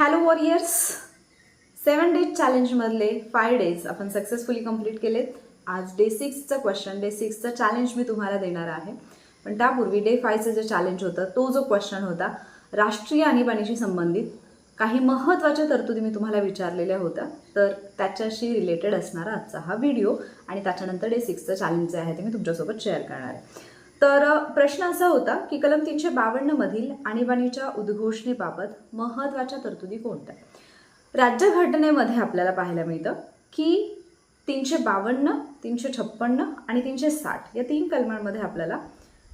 Hello warriors seven days चॅलेंजमधले five days आपण successfully complete केलेत. आज डे सिक्सचं क्वेश्चन डे सिक्सचं चॅलेंज मी तुम्हाला देणार आहे. पण त्यापूर्वी डे फायचं जे चॅलेंज होतं तो जो क्वेश्चन होता राष्ट्रीय आणीबाणीशी संबंधित काही महत्त्वाच्या तरतुदी मी तुम्हाला विचारलेल्या होत्या. तर त्याच्याशी रिलेटेड असणारा आजचा हा व्हिडिओ आणि त्याच्यानंतर डे सिक्सचं चॅलेंज जे आहे ते मी तुमच्यासोबत शेअर करणार आहे. तर प्रश्न असा होता की कलम तीनशे बावन्नमधील आणीबाणीच्या उद्घोषणेबाबत महत्त्वाच्या तरतुदी कोणत्या? राज्यघटनेमध्ये आपल्याला पाहायला मिळतं की तीनशे बावन्न तीनशे छप्पन्न आणि तीनशे साठ या तीन कलमांमध्ये आपल्याला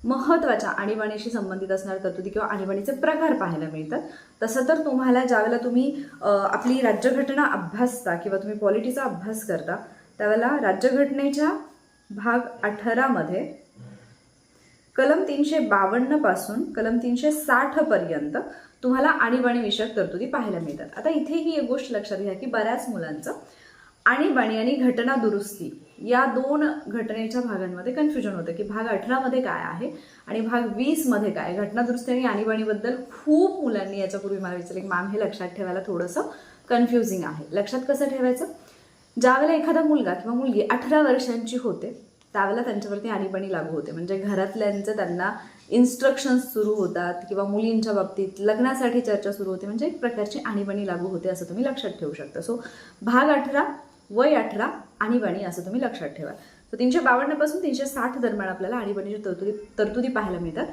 महत्त्वाच्या आणीबाणीशी संबंधित असणाऱ्या तरतुदी किंवा आणीबाणीचे प्रकार पाहायला मिळतात. तसं तर तुम्हाला ज्यावेळेला तुम्ही आपली राज्यघटना अभ्यासता किंवा तुम्ही पॉलिटीचा अभ्यास करता त्यावेळेला राज्यघटनेच्या भाग अठरामध्ये कलम तीनशे बावन्नपासून कलम तीनशे साठ पर्यंत तुम्हाला आणीबाणी विषयक तरतुदी पाहायला मिळतात. आता इथे ही एक गोष्ट लक्षात घ्या की बऱ्याच मुलांचं आणीबाणी आणि घटना दुरुस्ती या दोन घटनेच्या भागांमध्ये कन्फ्युजन होतं की भाग अठरामध्ये काय आहे आणि भाग वीसमध्ये काय आहे. घटना दुरुस्ती आणि आणीबाणीबद्दल खूप मुलांनी याच्यापूर्वी मला विचारलं. की मॅम हे लक्षात ठेवायला थोडंसं कन्फ्युजिंग आहे. लक्षात कसं ठेवायचं? ज्यावेळेला एखादा मुलगा किंवा मुलगी अठरा वर्षांची होते त्यावेळेला त्यांच्यावरती आणीबाणी लागू होते. म्हणजे घरातल्यांचं त्यांना इन्स्ट्रक्शन्स सुरू होतात किंवा मुलींच्या बाबतीत लग्नासाठी चर्चा सुरू होते. म्हणजे एक प्रकारची आणीबाणी लागू होते असं तुम्ही लक्षात ठेवू शकता. सो भाग अठरा वय अठरा आणीबाणी असं तुम्ही लक्षात ठेवा. सो तीनशे बावन्नपासून तीनशे साठ दरम्यान आपल्याला आणीबाणीच्या तरतुदी तरतुदी पाहायला मिळतात.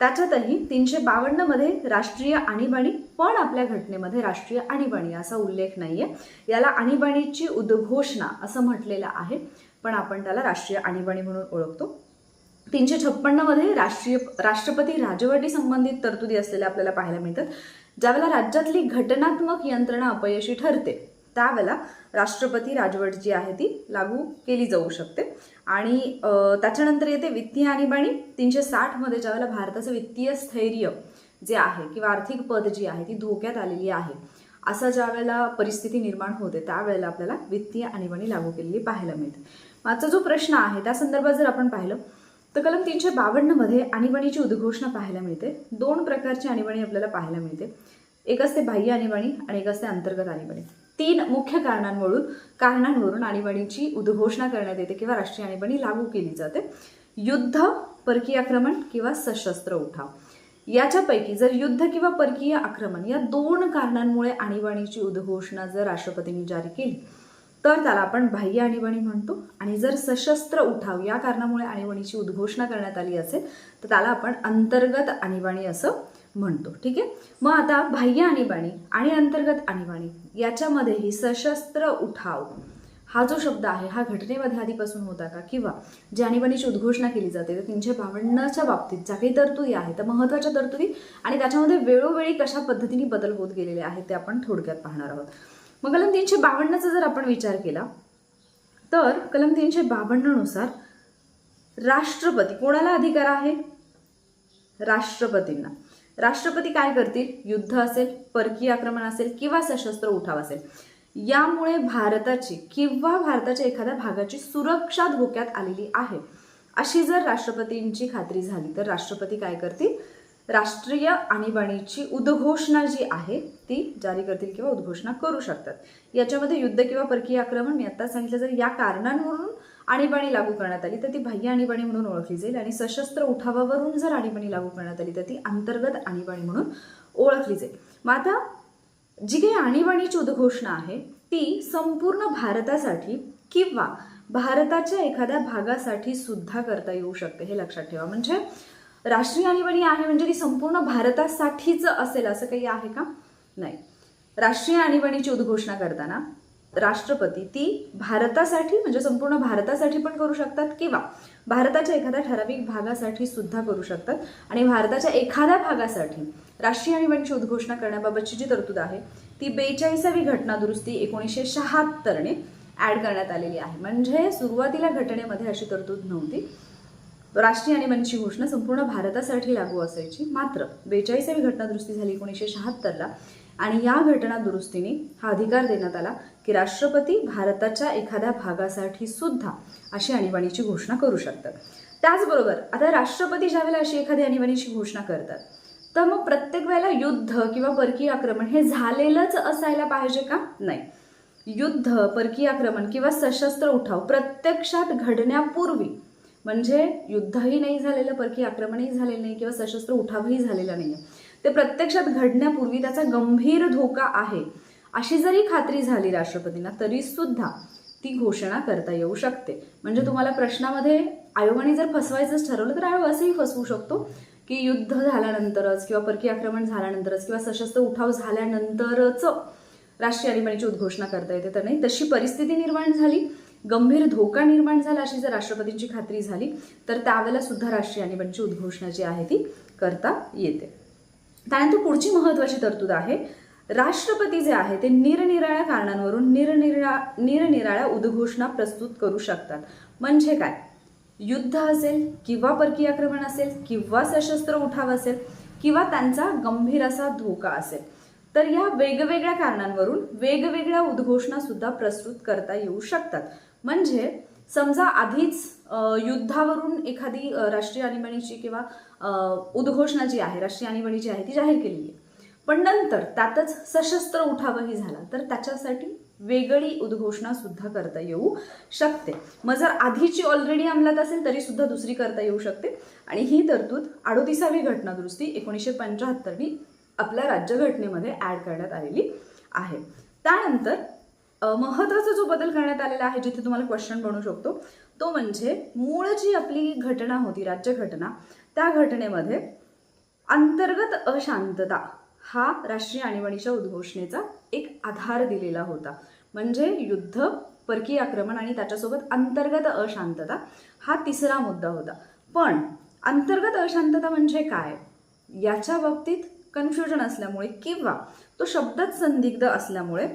त्याच्यातही तीनशे बावन्नमध्ये राष्ट्रीय आणीबाणी पण आपल्या घटनेमध्ये राष्ट्रीय आणीबाणी असा उल्लेख नाही आहे याला आणीबाणीची उद्घोषणा असं म्हटलेलं आहे. पण आपण त्याला राष्ट्रीय आणीबाणी म्हणून ओळखतो. तीनशे छप्पन्नमध्ये राष्ट्रीय राष्ट्रपती राजवटी संबंधित तरतुदी असलेल्या आपल्याला पाहायला मिळतात. ज्यावेळेला राज्यातली घटनात्मक यंत्रणा अपयशी ठरते त्यावेळेला राष्ट्रपती राजवट जी आहे ती लागू केली जाऊ शकते. आणि त्याच्यानंतर येते वित्तीय आणीबाणी. तीनशे साठमध्ये ज्यावेळेला भारताचं वित्तीय स्थैर्य जे आहे किंवा आर्थिक पद जी आहे ती धोक्यात आलेली आहे असा ज्या वेळेला परिस्थिती निर्माण होते त्यावेळेला आपल्याला वित्तीय आणीबाणी लागू केलेली पाहायला मिळते. आजचा जो प्रश्न आहे त्या संदर्भात जर आपण पाहिलं तर कलम तीनशे बावन्नमध्ये आणीबाणीची उद्घोषणा पाहायला मिळते. दोन प्रकारची आणीबाणी आपल्याला पाहायला मिळते. एक असते बाह्य आणीबाणी आणि एक असते अंतर्गत आणीबाणी. तीन मुख्य कारणांवरून कारणांवरून आणीबाणीची उद्घोषणा करण्यात येते किंवा राष्ट्रीय आणीबाणी लागू केली जाते. युद्ध परकीय आक्रमण किंवा सशस्त्र उठाव. याच्यापैकी जर युद्ध किंवा परकीय आक्रमण या दोन कारणांमुळे आणीबाणीची उद्घोषणा जर राष्ट्रपतींनी जारी केली तर त्याला आपण बाह्य आणीबाणी म्हणतो. आणि जर सशस्त्र उठाव या कारणामुळे आणीबाणीची उद्घोषणा करण्यात आली असेल तर त्याला आपण अंतर्गत आणीबाणी असं म्हणतो. ठीक आहे? मग आता बाह्य आणीबाणी आणि अंतर्गत आणीबाणी याच्यामध्येही सशस्त्र उठाव हा जो शब्द आहे हा घटनेमध्ये आधीपासून होता का? किंवा जी आणीबाणीची उद्घोषणा केली जाते तर तीनशे बावन्नच्या बाबतीत ज्या काही तरतुदी आहेत त्या महत्त्वाच्या तरतुदी आणि त्याच्यामध्ये वेळोवेळी कशा पद्धतीने बदल होत गेलेले आहेत ते आपण थोडक्यात पाहणार आहोत. मग कलम तीनशे बावन्नचा जर आपण विचार केला तर कलम तीनशे बावन्ननुसार राष्ट्रपती कोणाला अधिकार आहे? राष्ट्रपतींना. राष्ट्रपती काय करतील? युद्ध असेल परकीय आक्रमण असेल किंवा सशस्त्र उठाव असेल. यामुळे भारताची किंवा भारताच्या एखाद्या भागाची सुरक्षा धोक्यात आलेली आहे. अशी जर राष्ट्रपतींची खात्री झाली तर राष्ट्रपती काय करतील? राष्ट्रीय आणीबाणीची उद्घोषणा जी आहे ती जारी करतील किंवा उद्घोषणा करू शकतात. याच्यामध्ये युद्ध किंवा परकीय आक्रमण मी आता सांगितलं जर या कारणांवरून आणीबाणी लागू करण्यात आली तर ती बाह्य आणीबाणी म्हणून ओळखली जाईल आणि सशस्त्र उठावावरून जर आणीबाणी लागू करण्यात आली तर ती अंतर्गत आणीबाणी म्हणून ओळखली जाईल. मग आता जी काही आणीबाणीची उद्घोषणा आहे ती संपूर्ण भारतासाठी किंवा भारताच्या एखाद्या भागासाठी सुद्धा करता येऊ शकते हे लक्षात ठेवा. म्हणजे राष्ट्रीय आणीबाणी आहे म्हणजे ती संपूर्ण भारतासाठीच असेल असं काही आहे का? नाही. राष्ट्रीय आणीबाणीची उद्घोषणा करताना राष्ट्रपती ती भारतासाठी म्हणजे संपूर्ण भारतासाठी पण करू शकतात किंवा भारताच्या एखाद्या ठराविक भागासाठी सुद्धा करू शकतात. आणि भारताच्या एखाद्या भागासाठी राष्ट्रीय आणीबाणीची उद्घोषणा करण्याबाबतची जी तरतूद आहे ती बेचाळीसावी घटना दुरुस्ती एकोणीसशे शहात्तरने ॲड करण्यात आलेली आहे. म्हणजे सुरुवातीला घटनेमध्ये अशी तरतूद नव्हती. राष्ट्रीय आणीबाणीची घोषणा संपूर्ण भारतासाठी लागू असायची. मात्र बेचाळीसावी घटना दुरुस्ती झाली एकोणीसशे शहात्तरला आणि या घटना दुरुस्तीने हा अधिकार देण्यात आला की राष्ट्रपती भारताच्या एखाद्या भागासाठी सुद्धा अशी आणीबाणीची घोषणा करू शकतात. त्याचबरोबर आता राष्ट्रपती ज्यावेळेला अशी एखादी आणीबाणीची घोषणा करतात तर मग प्रत्येक वेळेला युद्ध किंवा परकीय आक्रमण हे झालेलंच असायला पाहिजे का? नाही. युद्ध परकीय आक्रमण किंवा सशस्त्र उठाव प्रत्यक्षात घडण्यापूर्वी म्हणजे युद्धही नाही झालेलं परकी आक्रमणही झालेलं नाही किंवा सशस्त्र उठावही झालेला नाही ते प्रत्यक्षात घडण्यापूर्वी त्याचा गंभीर धोका आहे. अशी जरी खात्री झाली राष्ट्रपतींना तरीसुद्धा ती घोषणा करता येऊ शकते. म्हणजे तुम्हाला प्रश्नामध्ये आयोगाने जर फसवायचंच ठरवलं तर आयोग असंही फसवू शकतो की युद्ध झाल्यानंतरच किंवा परकी आक्रमण झाल्यानंतरच किंवा सशस्त्र उठाव झाल्यानंतरच राष्ट्रीय आणीबाणीची उद्घोषणा करता येते तर नाही. तशी परिस्थिती निर्माण झाली. गंभीर धोका निर्माण झाला अशी जर राष्ट्रपतींची खात्री झाली तर त्यावेळेला सुद्धा राष्ट्रीय आणीबाणीची उद्घोषणा जी आहे ती करता येते. त्यानंतर पुढची महत्वाची तरतूद आहे राष्ट्रपती जे आहे ते निरनिराळ्या कारणांवरून निरनिरा निरनिराळ्या उद्घोषणा प्रस्तुत करू शकतात. म्हणजे काय? युद्ध असेल किंवा परकीय आक्रमण असेल किंवा सशस्त्र उठाव असेल किंवा त्यांचा गंभीर असा धोका असेल तर या वेगवेगळ्या कारणांवरून वेगवेगळ्या उद्घोषणा सुद्धा प्रस्तुत करता येऊ शकतात. म्हणजे समजा आधीच युद्धावरून एखादी राष्ट्रीय आणीबाणीची किंवा उद्घोषणा जी आहे राष्ट्रीय आणीबाणी जी आहे ती जाहीर केलेली आहे. पण नंतर त्यातच सशस्त्र उठावही झाला. तर त्याच्यासाठी वेगळी उद्घोषणा सुद्धा करता येऊ शकते. मग जर आधीची ऑलरेडी अंमलात असेल तरी सुद्धा दुसरी करता येऊ शकते. आणि ही तरतूद अडोतीसावी घटना दुरुस्ती एकोणीसशे पंच्याहत्तरनी आपल्या राज्यघटनेमध्ये ऍड करण्यात आलेली आहे. त्यानंतर महत्त्वाचा जो बदल करण्यात आलेला आहे जिथे तुम्हाला क्वेश्चन बनू शकतो तो म्हणजे मूळ जी आपली घटना होती राज्यघटना त्या घटनेमध्ये अंतर्गत अशांतता हा राष्ट्रीय आणीबाणीच्या उद्घोषणेचा एक आधार दिलेला होता. म्हणजे युद्ध परकीय आक्रमण आणि त्याच्यासोबत अंतर्गत अशांतता हा तिसरा मुद्दा होता. पण अंतर्गत अशांतता म्हणजे काय? याच्या बाबतीत कन्फ्युजन असल्यामुळे किंवा तो शब्दच संदिग्ध असल्यामुळे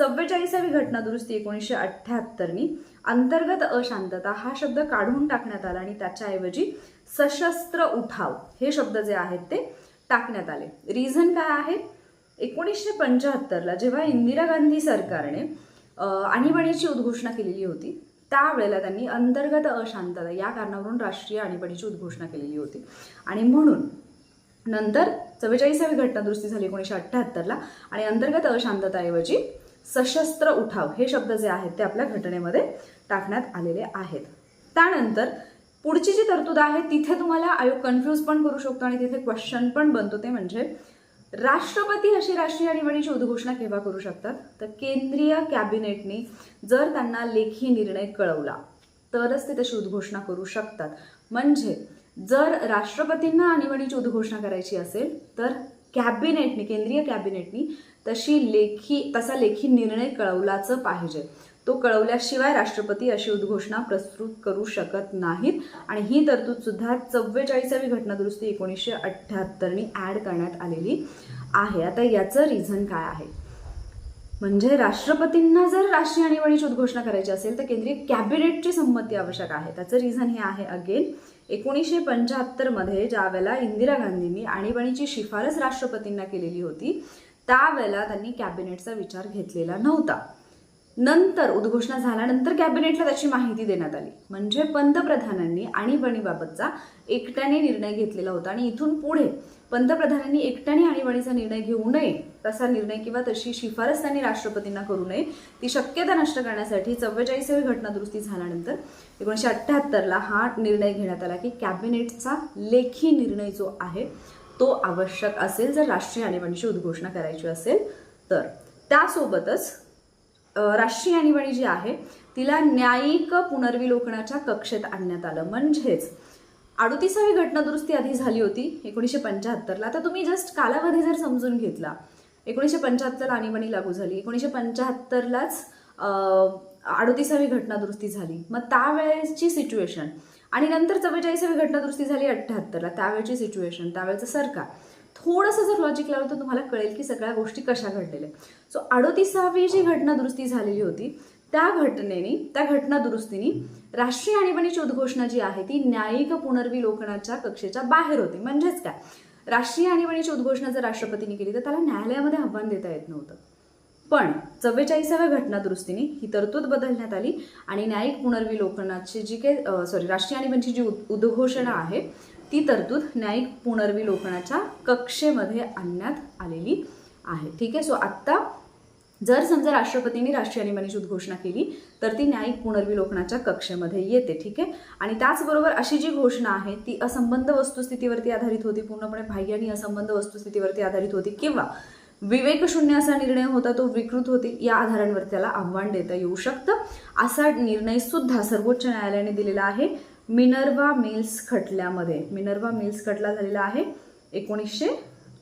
चव्वेचाळीसावी घटना दुरुस्ती एकोणीसशे अठ्ठ्याहत्तरनी अंतर्गत अशांतता हा शब्द काढून टाकण्यात आला आणि त्याच्याऐवजी सशस्त्र उठाव हे शब्द जे आहेत ते टाकण्यात आले. रिझन काय आहे? एकोणीसशे पंच्याहत्तरला जेव्हा इंदिरा गांधी सरकारने आणीबाणीची उद्घोषणा केलेली होती त्यावेळेला त्यांनी अंतर्गत अशांतता या कारणावरून राष्ट्रीय आणीबाणीची उद्घोषणा केलेली होती. आणि म्हणून नंतर चव्वेचाळीसावी घटना दुरुस्ती झाली एकोणीसशे अठ्ठ्याहत्तरला आणि अंतर्गत अशांतताऐवजी सशस्त्र उठाव हे शब्द जे आहेत ते आपल्या घटनेमध्ये टाकण्यात आलेले आहेत. त्यानंतर पुढची जी तरतूद आहे तिथे तुम्हाला आयोग कन्फ्यूज पण करू शकतो आणि तिथे क्वेश्चन पण बनतो. ते म्हणजे राष्ट्रपती अशी राष्ट्रीय आणीबाणीची उद्घोषणा केव्हा करू शकतात? तर केंद्रीय कॅबिनेटने जर त्यांना लेखी निर्णय कळवला तरच ते तशी उद्घोषणा करू शकतात. म्हणजे जर राष्ट्रपतींना आणीबाणीची उद्घोषणा करायची असेल तर कॅबिनेटने केंद्रीय कॅबिनेटनी तशी लेखी तसा लेखी निर्णय कळवलाच पाहिजे. तो कळवल्याशिवाय राष्ट्रपती अशी उद्घोषणा प्रस्तुत करू शकत नाहीत. आणि ही तरतूद सुद्धा चव्वेचाळीसावी घटनादुरुस्ती एकोणीसशे अठ्ठ्याहत्तरनी ॲड करण्यात आलेली आहे. आता याचं रिझन काय आहे? म्हणजे राष्ट्रपतींना जर राष्ट्रीय आणीबाणीची उद्घोषणा करायची असेल तर केंद्रीय कॅबिनेटची संमती आवश्यक आहे. त्याचं रिझन हे आहे अगेन एकोणीसशे पंच्याहत्तरमध्ये ज्यावेळेला इंदिरा गांधींनी आणीबाणीची शिफारस राष्ट्रपतींना केलेली होती त्यावेळेला त्यांनी कॅबिनेटचा विचार घेतलेला नव्हता. नंतर उद्घोषणा झाल्यानंतर कॅबिनेटला त्याची माहिती देण्यात आली. म्हणजे पंतप्रधानांनी आणीबाणीबाबतचा एकट्याने निर्णय घेतलेला होता आणि इथून पुढे पंतप्रधानांनी एकट्याने आणीबाणीचा निर्णय घेऊ नये तसा निर्णय किंवा तशी शिफारस त्यांनी राष्ट्रपतींना करू नये ती शक्यता नष्ट करण्यासाठी चव्वेचाळीसावी घटनादुरुस्ती झाल्यानंतर एकोणीसशे अठ्ठ्याहत्तरला हा निर्णय घेण्यात आला की कॅबिनेटचा लेखी निर्णय जो आहे तो आवश्यक असेल जर राष्ट्रीय आणीबाणीची उद्घोषणा करायची असेल तर. त्यासोबतच राष्ट्रीय आणीबाणी जी आहे तिला न्यायिक पुनर्विलोकनाच्या कक्षेत आणण्यात आलं. म्हणजेच अडुतीसावी घटना दुरुस्ती आधी झाली होती एकोणीसशे पंच्याहत्तरला. आता तुम्ही जस्ट कालावधी जर समजून घेतला एकोणीसशे पंच्याहत्तरला आणीबाणी लागू झाली. एकोणीसशे पंच्याहत्तरलाच अडोतीसावी घटना दुरुस्ती झाली. मग त्यावेळेसची सिच्युएशन आणि नंतर चव्वेचाळीसावी घटनादुरुस्ती झाली अठ्ठ्याहत्तरला. त्यावेळेची सिच्युएशन त्यावेळेचं सरकार. थोडंसं जर लॉजिक लावलं तर तुम्हाला कळेल की सगळ्या गोष्टी कशा घडलेल्या सो अडोतीसावी जी घटना दुरुस्ती झालेली होती त्या घटनेनी त्या घटना दुरुस्तीने राष्ट्रीय आणीबाणीची उद्घोषणा जी आहे ती न्यायिक पुनर्विलोकनाच्या कक्षेच्या बाहेर होती. म्हणजेच काय? राष्ट्रीय आणीबाणीची उद्घोषणा जर राष्ट्रपतीने केली तर त्याला न्यायालयामध्ये आव्हान देता येत नव्हतं. पण चव्वेचाळीसाव्या घटनादुरुस्तीने ही तरतूद बदलण्यात आली आणि न्यायिक पुनर्विलोकनाची जी काही सॉरी राष्ट्रीय आणीबाणीची जी उद- उद्घोषणा आहे ती तरतूद न्यायिक पुनर्विलोकनाच्या कक्षेमध्ये आणण्यात आलेली आहे. ठीक आहे? सो आत्ता जर समजा राष्ट्रपतींनी राष्ट्रीय आणीबाणीची उद्घोषणा केली तर ती न्यायिक पुनर्विलोकनाच्या कक्षेमध्ये येते. ठीक आहे? आणि त्याचबरोबर अशी जी घोषणा आहे ती असंबंध वस्तुस्थितीवरती आधारित होती पूर्णपणे बाह्य आणि असंबंध वस्तुस्थितीवरती आधारित होती किंवा विवेकशून्य असा निर्णय होता तो विकृत होती. या आधारांवर त्याला आव्हान देता येऊ शकतं. असा निर्णय सुद्धा सर्वोच्च न्यायालयाने दिलेला आहे. मिनर्वा मिल्स खटल्यामध्ये. मिनर्वा मिल्स खटला झालेला आहे एकोणीसशे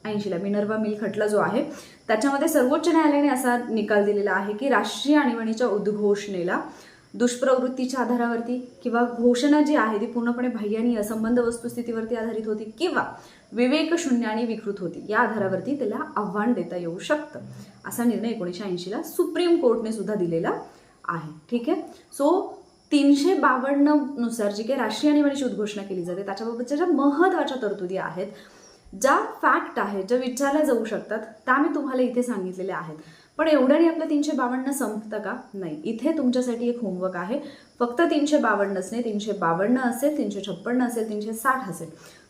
ऐंशीला. मिनर्वा मिल खटला जो आहे त्याच्यामध्ये सर्वोच्च न्यायालयाने असा निकाल दिलेला आहे की राष्ट्रीय आणीबाणीच्या उद्घोषणेला दुष्प्रवृत्तीच्या आधारावरती किंवा घोषणा जी आहे ती पूर्णपणे बाह्य असंबंध वस्तुस्थितीवरती आधारित होती किंवा विवेकशून्य आणि विकृत होती. या आधारावरती त्याला आव्हान देता येऊ शकतं. असा निर्णय एकोणीसशे ऐंशीला सुप्रीम कोर्टने सुद्धा दिलेला आहे. ठीक आहे? सो तीनशे बावन्ननुसार जी काही राष्ट्रीय आणीबाणीची उद्घोषणा केली जाते त्याच्याबाबतच्या ज्या महत्त्वाच्या तरतुदी आहेत ज्या फॅक्ट आहेत ज्या विचारल्या जाऊ शकतात त्या मी तुम्हाला इथे सांगितलेल्या आहेत. पण एवढ्याने आपलं तीनशे बावन्न संपतं का? नाही. इथे तुमच्यासाठी एक होमवर्क आहे. फक्त तीनशे बावन्नच नाही तीनशे बावन्न असेल तीनशे छप्पन्न असेल तीनशे साठ असेल.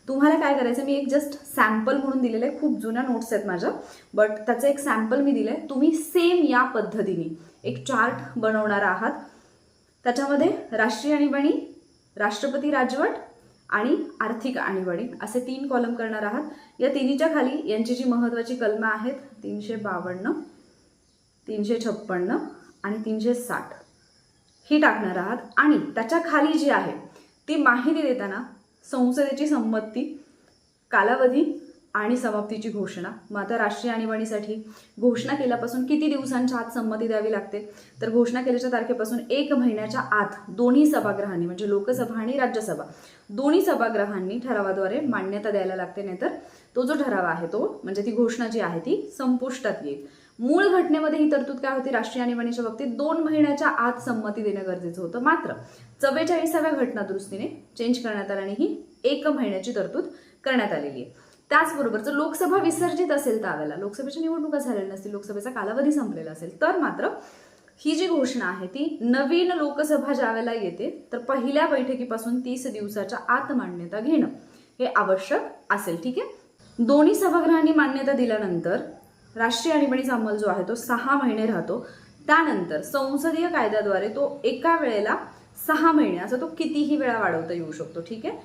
तुम्हाला काय करायचं मी एक जस्ट सॅम्पल म्हणून दिलेलं आहे. खूप जुन्या नोट्स आहेत माझ्या. बट त्याचं एक सॅम्पल मी दिलं आहे तुम्ही सेम या पद्धतीने एक चार्ट बनवणार आहात. त्याच्यामध्ये राष्ट्रीय आणीबाणी राष्ट्रपती राजवट आणि आर्थिक आणीबाणी असे तीन कॉलम करणार आहात. या तिन्हीच्या खाली यांची जी महत्त्वाची कलमं आहेत तीनशे बावन्न तीनशे छप्पन्न आणि तीनशे साठ ही टाकणार आहात. आणि त्याच्याखाली जी आहे ती माहिती देताना संसदेची संमती कालावधी आणि समाप्तीची घोषणा. मग आता राष्ट्रीय आणीबाणीसाठी घोषणा केल्यापासून किती दिवसांच्या आत संमती द्यावी लागते? तर घोषणा केल्याच्या तारखेपासून एक महिन्याच्या आत दोन्ही सभागृहांनी म्हणजे लोकसभा आणि राज्यसभा दोन्ही सभागृहांनी ठरावाद्वारे मान्यता द्यायला लागते. नाहीतर तो जो ठराव आहे तो म्हणजे ती घोषणा जी आहे ती संपुष्टात येईल. मूळ घटनेमध्ये ही तरतूद काय होती? राष्ट्रीय आणीबाणीच्या बाबतीत दोन महिन्याच्या आत संमती देणं गरजेचं होतं मात्र. चव्वेचाळीसाव्या घटना दुरुस्तीने चेंज करण्यात आला आणि ही एक महिन्याची तरतूद करण्यात आलेली आहे. त्याचबरोबर जर लोकसभा विसर्जित असेल त्यावेळेला लोकसभेच्या निवडणुका झालेल्या नसतील लोकसभेचा कालावधी संपलेला असेल तर मात्र ही जी घोषणा आहे ती नवीन लोकसभा ज्यावेळेला येते तर पहिल्या बैठकीपासून तीस दिवसाच्या आत मान्यता घेणं हे आवश्यक असेल. ठीक आहे? दोन्ही सभागृहांनी मान्यता दिल्यानंतर राष्ट्रीय आणीबाणीचा अंमल जो आहे तो सहा महिने राहतो. त्यानंतर संसदीय कायद्याद्वारे तो एका वेळेला सहा महिने असं तो कितीही वेळा वाढवता येऊ शकतो ठीक आहे?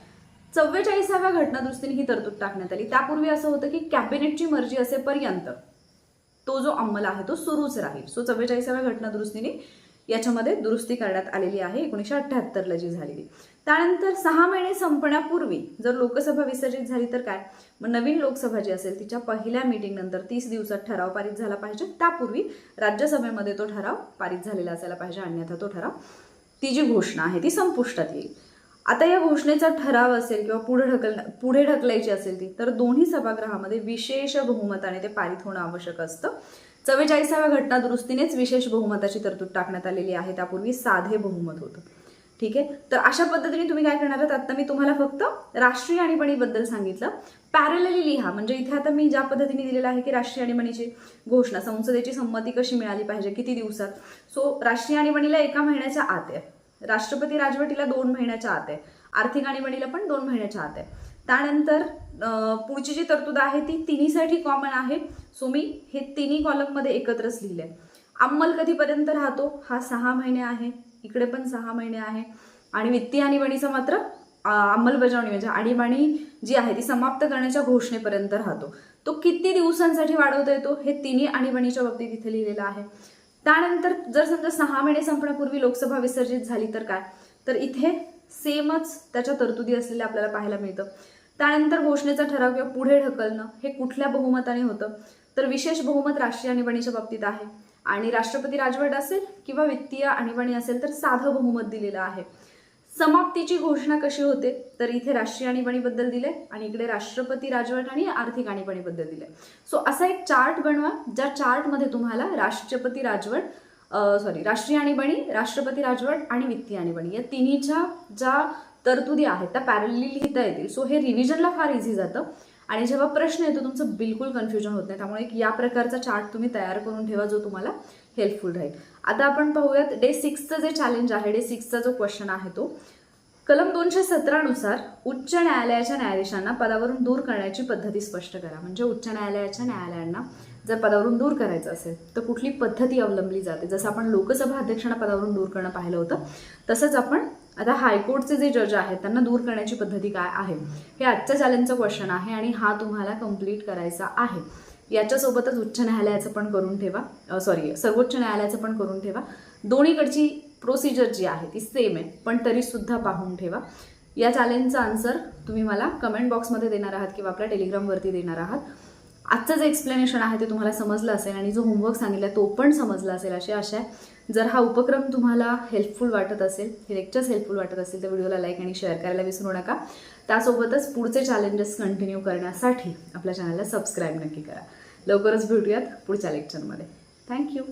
चव्वेचाळीसाव्या घटनादुरुस्तीने ही तरतूद टाकण्यात आली. त्यापूर्वी असं होतं की कॅबिनेटची मर्जी असेपर्यंत तो जो अंमल आहे तो सुरूच राहील. सो चव्वेचाळीसाव्या घटनादुरुस्तीने याच्यामध्ये दुरुस्ती करण्यात आलेली आहे एकोणीसशे अठ्ठ्याहत्तरला जी झालेली. त्यानंतर सहा महिने संपण्यापूर्वी जर लोकसभा विसर्जित झाली तर काय? मग नवीन लोकसभा जी असेल तिच्या पहिल्या मिटिंगनंतर तीस दिवसात ठराव पारित झाला पाहिजे. त्यापूर्वी राज्यसभेमध्ये तो ठराव पारित झालेला असायला पाहिजे अन्यथा तो ठराव ती जी घोषणा आहे ती संपुष्टात येईल. आता या घोषणेचा ठराव असेल किंवा पुढे ढकल पुढे ढकलायची असेल ती तर दोन्ही सभागृहामध्ये विशेष बहुमताने ते पारित होणं आवश्यक असतं. चव्वेचाळीसाव्या घटना दुरुस्तीनेच विशेष बहुमताची तरतूद टाकण्यात आलेली आहे. त्यापूर्वी साधे बहुमत होतं. ठीक आहे? तर अशा पद्धतीने तुम्ही काय करणार आहात? आता मी तुम्हाला फक्त राष्ट्रीय आणीबाणीबद्दल सांगितलं. पॅरलली लिहा. म्हणजे इथे आता मी ज्या पद्धतीने दिलेलं आहे की राष्ट्रीय आणीबाणीची घोषणा संसदेची संमती कशी मिळाली पाहिजे किती दिवसात? सो राष्ट्रीय आणीबाणीला एका महिन्याच्या आत आहे. राष्ट्रपती राजवटीला दोन महिन्याच्या आत आहे. आर्थिक आणीबाणीला पण दोन महिन्याच्या आत आहे. त्यानंतर पुढची जी तरतूद आहे ती तिन्हीसाठी कॉमन आहे. सो मी हे तिन्ही कॉलममध्ये एकत्रच लिहिले अंमल कधीपर्यंत राहतो? हा सहा महिने आहे. इकडे पण सहा महिने आहे. आणि वित्तीय आणीबाणीचा मात्र अंमलबजावणी म्हणजे आणीबाणी जी आहे ती समाप्त करण्याच्या घोषणेपर्यंत राहतो. तो किती दिवसांसाठी वाढवता येतो? हे तिन्ही आणीबाणीच्या बाबतीत इथे लिहिलेलं आहे. त्यानंतर जर समजा सहा महिने संपण्यापूर्वी लोकसभा विसर्जित झाली तर काय? तर इथे सेमच त्याच्या तरतुदी असलेल्या आपल्याला पाहायला मिळतं. त्यानंतर घोषणेचा ठराव किंवा पुढे ढकलणं हे कुठल्या बहुमताने होतं? तर विशेष बहुमत राष्ट्रीय आणीबाणीच्या बाबतीत आहे. आणि राष्ट्रपती राजवट असेल किंवा वित्तीय आणीबाणी असेल तर साधं बहुमत दिलेलं आहे. समाप्तीची घोषणा कशी होते? तर इथे राष्ट्रीय आणीबाणीबद्दल दिले आणि इकडे राष्ट्रपती राजवट आणि आर्थिक आणीबाणीबद्दल दिले. सो असा एक चार्ट बनवा ज्या चार्टमध्ये तुम्हाला राष्ट्रपती राजवट सॉरी राष्ट्रीय आणीबाणी राष्ट्रपती राजवट आणि वित्तीय आणीबाणी या तिन्हीच्या ज्या तरतुदी आहेत त्या पॅरलली लिहिता येतील. सो हे रिव्हिजनला फार इझी जातं. आणि जेव्हा प्रश्न येतो तुमचं बिलकुल कन्फ्युजन होत नाही. त्यामुळे एक या प्रकारचा चार्ट तुम्ही तयार करून ठेवा जो तुम्हाला हेल्पफुल राहील. आता आपण पाहूयात डे सिक्सचं जे चॅलेंज आहे डे सिक्सचा जो क्वेश्चन आहे तो कलम दोनशे सतरानुसार उच्च न्यायालयाच्या न्यायाधीशांना पदावरून दूर करण्याची पद्धती स्पष्ट करा. म्हणजे उच्च न्यायालयाच्या न्यायालयांना जर पदावरून दूर करायचं असेल तर कुठली पद्धती अवलंबली जाते? जसं आपण लोकसभा अध्यक्षांना पदावरून दूर करणं पाहिलं होतं तसंच आपण आता हायकोर्टचे जे जज आहेत त्यांना दूर करण्याची पद्धती काय आहे? हे आजच्या चॅलेंजचं क्वेश्चन आहे आणि हा तुम्हाला कंप्लीट करायचा आहे. याच्यासोबतच उच्च न्यायालयाचं पण करून ठेवा. सॉरी सर्वोच्च न्यायालयाचं पण करून ठेवा. दोन्हीकडची प्रोसिजर जी आहे ती सेम आहे पण तरीसुद्धा पाहून ठेवा. या चॅलेंजचा आन्सर तुम्ही मला कमेंट बॉक्समध्ये देणार आहात किंवा आपल्या टेलिग्रामवरती देणार आहात. आजचं जे एक्सप्लेनेशन आहे ते तुम्हाला समजलं असेल आणि जो होमवर्क सांगितला तो पण समजला असेल अशी आशा आहे. जर हा उपक्रम तुम्हाला हेल्पफुल वाटत असेल हे लेक्चर्स हेल्पफुल वाटत असेल तर व्हिडिओला लाईक आणि शेअर करायला विसरू नका. त्यासोबतच पुढचे चॅलेंजेस कंटिन्यू करण्यासाठी आपल्या चॅनलला सबस्क्राईब नक्की करा. लवकरच भेटूयात पुढच्या लेक्चरमध्ये थँक्यू